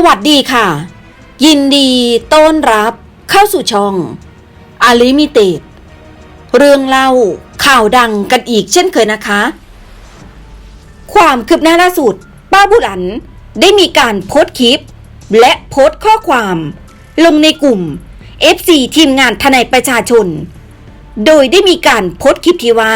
สวัสดีค่ะ ยินดีต้อนรับเข้าสู่ช่องอาลิมิเต็ดเรื่องเล่าข่าวดังกันอีกเช่นเคยนะคะ ความคืบหน้าล่าสุด ป้าบุหลันได้มีการโพสต์คลิป และโพสต์ข้อความ ลงในกลุ่ม FC ทีมงานทนายประชาชน โดยได้มีการโพสต์คลิปที่ว่า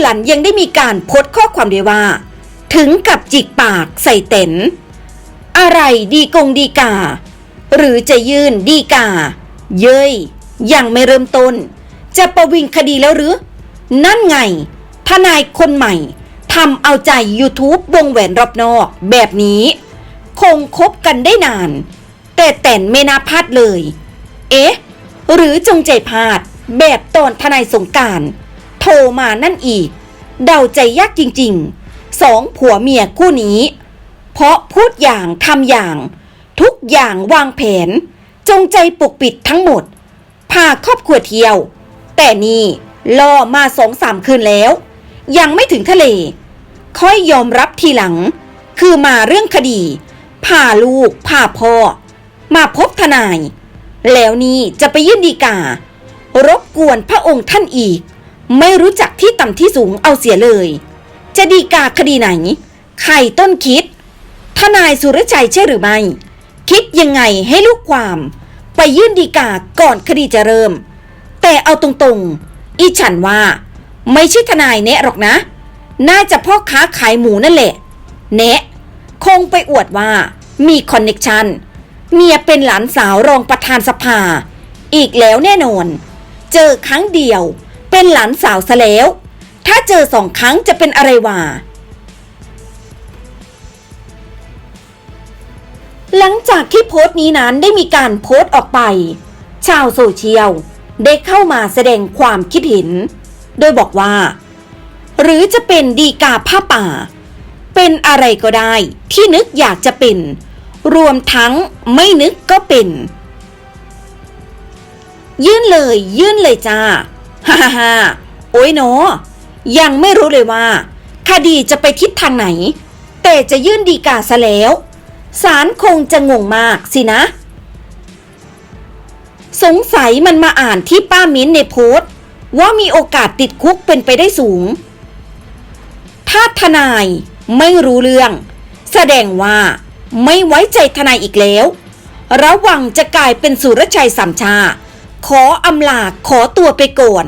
หลันยังได้มีการโพสต์ข้อความด้วยว่า ถึงกับจิกปากใส่เต็นอะไรดีกงดีกา หรือจะยื่นดีกา เย้ยยังไม่เริ่มต้น จะประวิงคดีแล้วหรือ นั่นไง ทนายคนใหม่ทำเอาใจ YouTube วงแหวนรอบนอกแบบนี้ คงคบกันได้นาน แต่แต่นไม่น่าพลาดเลย เอ๊ะ หรือจงใจพลาดแบบตอนทนายสงการ ทรมานั่นอีก เดาใจยากจริงๆ สองผัวเมียคู่นี้ เพราะพูดอย่างทำอย่าง ทุกอย่างวางแผน จงใจปกปิดทั้งหมด พาครอบครัวเที่ยว แต่นี่ล่อมาสองสามคืนแล้ว ยังไม่ถึงทะเล ค่อยยอมรับทีหลัง คือมาเรื่องคดีพาลูกพาพ่อ มาพบทนาย แล้วนี่จะไปยื่นดีการบกวนพระองค์ท่านอีก ไม่รู้จักที่ต่ำที่สูงเอาเสียเลย จะดีกาคดีไหน ใครต้นคิด ทนายสุรชัยใช่หรือไม่ คิดยังไงให้ลูกความ ไปยื่นดีกาก่อนคดีจะเริ่ม แต่เอาตรงๆ อีฉันว่า ไม่ใช่ทนายแนะหรอกนะ น่าจะพ่อค้าขายหมูนั่นแหละแนะคงไปอวดว่ามีคอนเน็กชันเมียเป็นหลานสาวรองประธานสภา อีกแล้วแน่นอน เจอครั้งเดียว เป็นหลานสาวซะแล้ว ถ้าเจอสองครั้งจะเป็นอะไรวะหลังจากที่โพสต์นี้นั้นได้มีการโพสต์ออกไป ชาวโซเชียลได้เข้ามาแสดงความคิดเห็น โดยบอกว่า หรือจะเป็นดีกาผ้าป่า เป็นอะไรก็ได้ที่นึกอยากจะเป็น รวมทั้งไม่นึกก็เป็น ยื่นเลยยื่นเลยจ้า ฮ่าฮ่าฮ่าโอ้ยเนาะยังไม่รู้เลยว่า คดีจะไปทิศทางไหน แต่จะยื่นดีกาซะแล้วศาลคงจะงงมากสินะ สงสัยมันมาอ่านที่ป้ามิ้นในโพสต์ ว่ามีโอกาสติดคุกเป็นไปได้สูง ถ้าทนายไม่รู้เรื่อง แสดงว่าไม่ไว้ใจทนายอีกแล้ว ระวังจะกลายเป็นสุรชัยสามชา ขออำลาขอตัวไปก่อน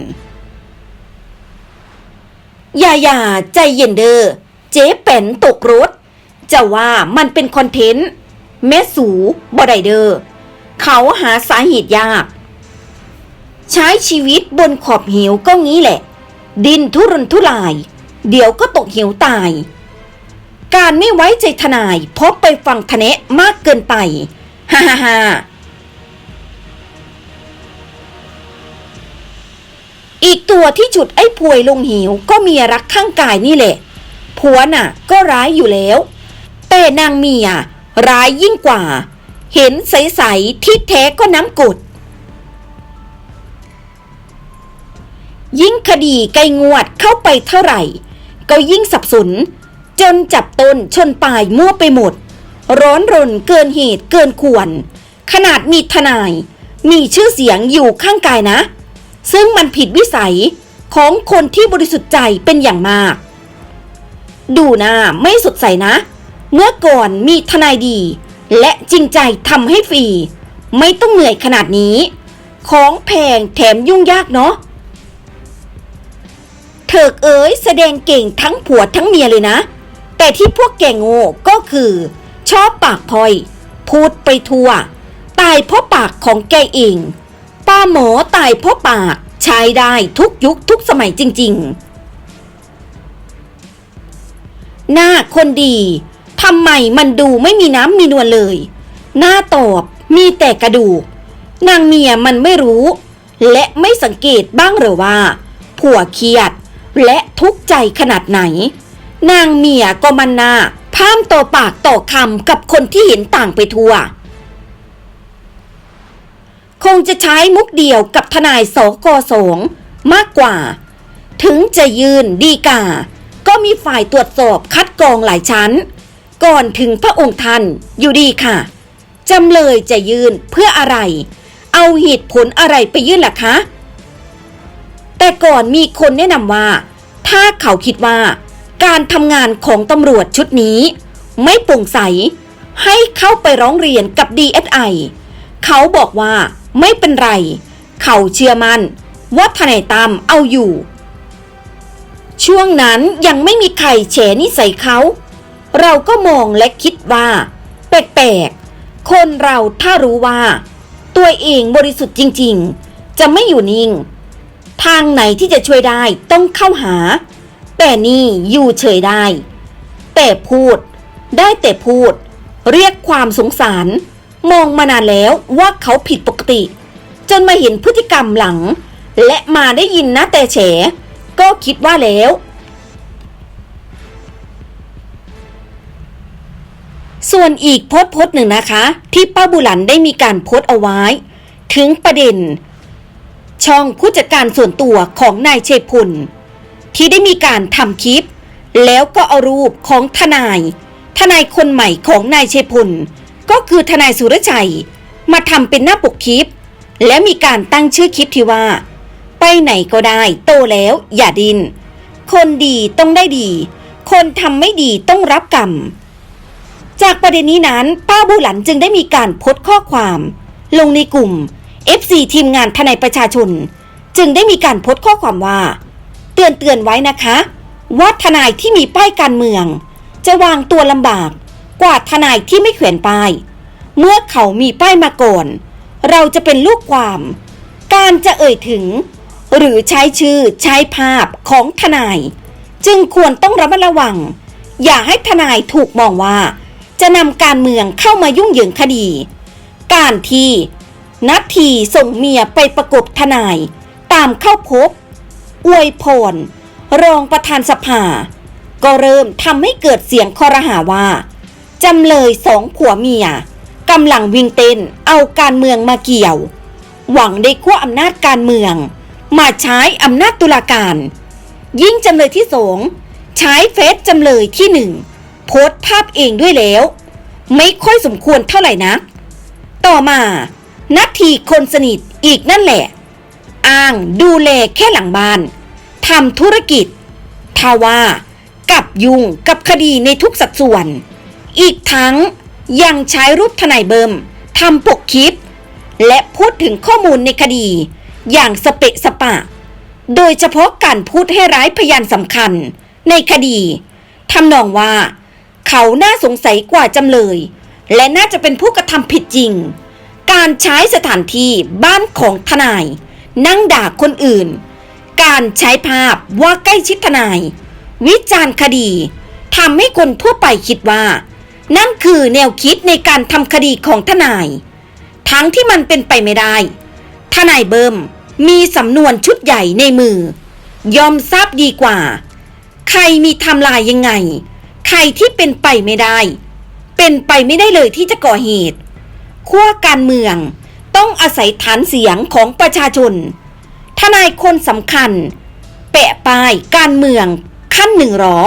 อย่าอย่าใจเย็นเดอ้อเจ๊เป็นตกรถ จะว่ามันเป็นคอนเทนต์แม่สูบอไดเดอร์ เขาหาสาเหตุยาก ใช้ชีวิตบนขอบเหวก็งี้แหละ ดินทุรนทุราย เดี๋ยวก็ตกเหวตาย การไม่ไว้ใจทนายเพราะไปฟังทะเนะมากเกินไป ฮ่าฮ่าฮ่า อีกตัวที่ฉุดไอ้พวยลงหิวก็เมียรักข้างกายนี่แหละ ผัวน่ะ ก็ร้ายอยู่แล้ว แต่นางเมีย ร้ายยิ่งกว่า เห็นใสๆที่แท้ก็น้ำกดยิ่งคดีไกลงวดเข้าไปเท่าไหร่ ก็ยิ่งสับสน จนจับต้นชนปลายมั่วไปหมด ร้อนรนเกินเหตุเกินควร ขนาดมีทนาย มีชื่อเสียงอยู่ข้างกายนะ ซึ่งมันผิดวิสัยของคนที่บริสุทธิ์ใจเป็นอย่างมาก ดูหน้าไม่สดใสนะ เมื่อก่อนมีทนายดี และจริงใจทำให้ฟรี ไม่ต้องเหนื่อยขนาดนี้ ของแพงแถมยุ่งยากเนาะเถิกเอ๋ยแสดงเก่งทั้งผัวทั้งเมียเลยนะ แต่ที่พวกแกงโง่ก็คือ ชอบปากพลอย พูดไปทั่ว ตายเพราะปากของแกเอง ป้าหมอตายเพราะปาก ใช้ได้ทุกยุคทุกสมัยจริง ๆ หน้าคนดีทำไมมันดูไม่มีน้ำมีนวลเลย หน้าตอบมีแต่กระดูก นางเมียมันไม่รู้ และไม่สังเกตบ้างหรือว่า ผัวเครียดและทุกข์ใจขนาดไหน นางเมียก็มันหน้าพ่ามต่อปากต่อคำกับคนที่เห็นต่างไปทั่ว คงจะใช้มุกเดียวกับทนายสกสงมากกว่า ถึงจะยืนดีกา ก็มีฝ่ายตรวจสอบคัดกรองหลายชั้น ก่อนถึงพระองค์ท่านอยู่ดีค่ะจำเลยจะยืนเพื่ออะไร เอาเหตุผลอะไรไปยื่นล่ะคะ แต่ก่อนมีคนแนะนำว่า ถ้าเขาคิดว่าการทำงานของตำรวจชุดนี้ ไม่โปร่งใส ให้เข้าไปร้องเรียนกับ DSI เขาบอกว่า ไม่เป็นไร เขาเชื่อมัน่นว่าทนายตั้มเอาอยู่ ช่วงนั้นยังไม่มีใครแฉนิสัยเขา เราก็มองและคิดว่า แปลกๆ คนเราถ้ารู้ว่า ตัวเองบริสุทธิ์จริงๆ จะไม่อยู่นิ่ง ทางไหนที่จะช่วยได้ต้องเข้าหา แต่นี่อยู่เฉยได้ แต่พูดได้แต่พูด เรียกความสงสาร มองมานานแล้วว่าเขาผิดปกติ จนมาเห็นพฤติกรรมหลัง และมาได้ยินนะแต่แฉ ก็คิดว่าแล้ว ส่วนอีกโพสต์โพสต์หนึ่งนะคะ ที่ป้าบุหลันได้มีการโพสต์เอาไว้ ถึงประเด็น ช่องผู้จัดการส่วนตัวของนายเชยพุลที่ได้มีการทำคลิป แล้วก็เอารูปของทนาย ทนายคนใหม่ของนายเชยพุล ก็คือทนายสุรชัย มาทำเป็นหน้าปกคลิป และมีการตั้งชื่อคลิปที่ว่า ไปไหนก็ได้ โตแล้วอย่าดิน คนดีต้องได้ดี คนทำไม่ดีต้องรับกรรม จากประเด็นนี้นั้น ป้าบูหลันจึงได้มีการโพสต์ข้อความ ลงในกลุ่ม FC ทีมงานทนายประชาชน จึงได้มีการโพสต์ข้อความว่า เตือนเตือนไว้นะคะว่าทนายที่มีป้ายการเมือง จะวางตัวลำบาก กว่าทนายที่ไม่แขวนป้าย เมื่อเขามีป้ายมาก่อน เราจะเป็นลูกความ การจะเอ่ยถึง หรือใช้ชื่อใช้ภาพของทนาย จึงควรต้องระมัดระวัง อย่าให้ทนายถูกมองว่า จะนำการเมืองเข้ามายุ่งเหยิงคดี การที่นัททีส่งเมียไปประกบทนาย ตามเข้าพบ อวยพรรองประธานสภา ก็เริ่มทำให้เกิดเสียงคอรหาว่า จำเลยสองผัวเมียกำลังวิ่งเต้นเอาการเมืองมาเกี่ยว หวังได้ขั้วอำนาจการเมือง มาใช้อำนาจตุลาการ ยิ่งจำเลยที่สองใช้เฟซจำเลยที่หนึ่งโพสภาพเองด้วยแล้ว ไม่ค่อยสมควรเท่าไหร่นะ ต่อมานัททีคนสนิทอีกนั่นแหละ อ้างดูแลแค่หลังบ้านทำธุรกิจทว่ากับยุ่งกับคดีในทุกสัดส่วน อีกทั้งยังใช้รูปทนายเบิมทำปกคลิป และพูดถึงข้อมูลในคดี อย่างสเปะสปะ โดยเฉพาะการพูดให้ร้ายพยานสำคัญ ในคดีทำนองว่า เขาน่าสงสัยกว่าจำเลย และน่าจะเป็นผู้กระทำผิดจริง การใช้สถานที่บ้านของทนาย นั่งด่าคนอื่น การใช้ภาพว่าใกล้ชิดทนาย วิจารณ์คดีทำให้คนทั่วไปคิดว่า นั่นคือแนวคิดในการทำคดีของทนาย ทั้งที่มันเป็นไปไม่ได้ ทนายเบิมมีสำนวนชุดใหญ่ในมือ ยอมทราบดีกว่า ใครมีทำลายยังไง ใครที่เป็นไปไม่ได้ เป็นไปไม่ได้เลยที่จะก่อเหตุขั้วการเมืองต้องอาศัยฐานเสียงของประชาชน ทนายคนสำคัญ แปะป้ายการเมืองขั้นหนึ่งหรอ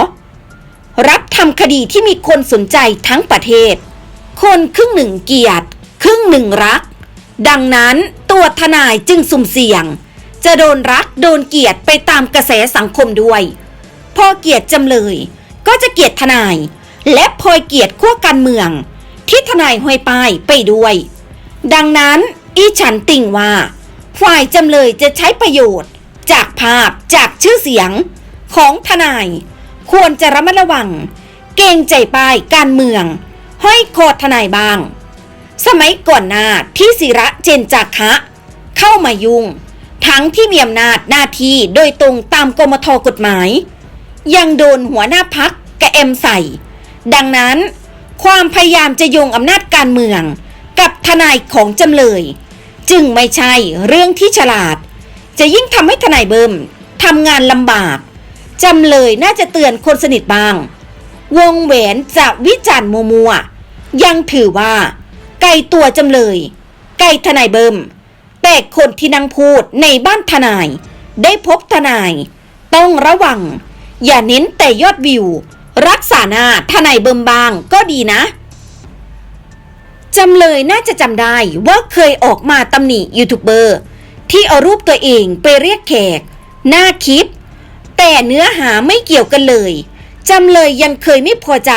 รับทำคดีที่มีคนสนใจทั้งประเทศ คนครึ่งหนึ่งเกลียดครึ่งหนึ่งรัก ดังนั้นตัวทนายจึงสุ่มเสี่ยง จะโดนรักโดนเกลียดไปตามกระแสสังคมด้วย พอเกลียดจำเลย ก็จะเกลียดทนาย และพลอยเกลียดขั้วการเมือง ที่ทนายห้อยป้ายไปด้วย ดังนั้นอีฉันติ่งว่า ฝ่ายจำเลยจะใช้ประโยชน์ จากภาพจากชื่อเสียงของทนาย ควรจะระมัดระวัง เกรงใจป้ายการเมือง ห้อยโคอทนายบ้าง สมัยก่อนหน้าที่ศิระเจนจาคะเข้ามายุ่ง ทั้งที่มีอำนาจหน้าที่โดยตรงตามกมทกฎหมาย ยังโดนหัวหน้าพักกระเอ็มใส่ ดังนั้น ความพยายามจะโยงอำนาจการเมือง กับทนายของจำเลย จึงไม่ใช่เรื่องที่ฉลาด จะยิ่งทำให้ทนายเบิมทำงานลำบาก จำเลยน่าจะเตือนคนสนิทบ้าง วงแหวนจะวิจารณ์มัวๆยังถือว่า ไก่ตัวจำเลย ไก่ทนายเบิมแต่คนที่นั่งพูดในบ้านทนาย ได้พบทนาย ต้องระวัง อย่าเน้นแต่ยอดวิว รักษาหน้าทนายเบิมบางก็ดีนะจำเลยน่าจะจำได้ว่าเคยออกมาตำหนิยูทูบเบอร์ที่เอารูปตัวเองไปเรียกแขก หน้าคลิป แต่เนื้อหาไม่เกี่ยวกันเลย จำเลยยังเคยไม่พอใจ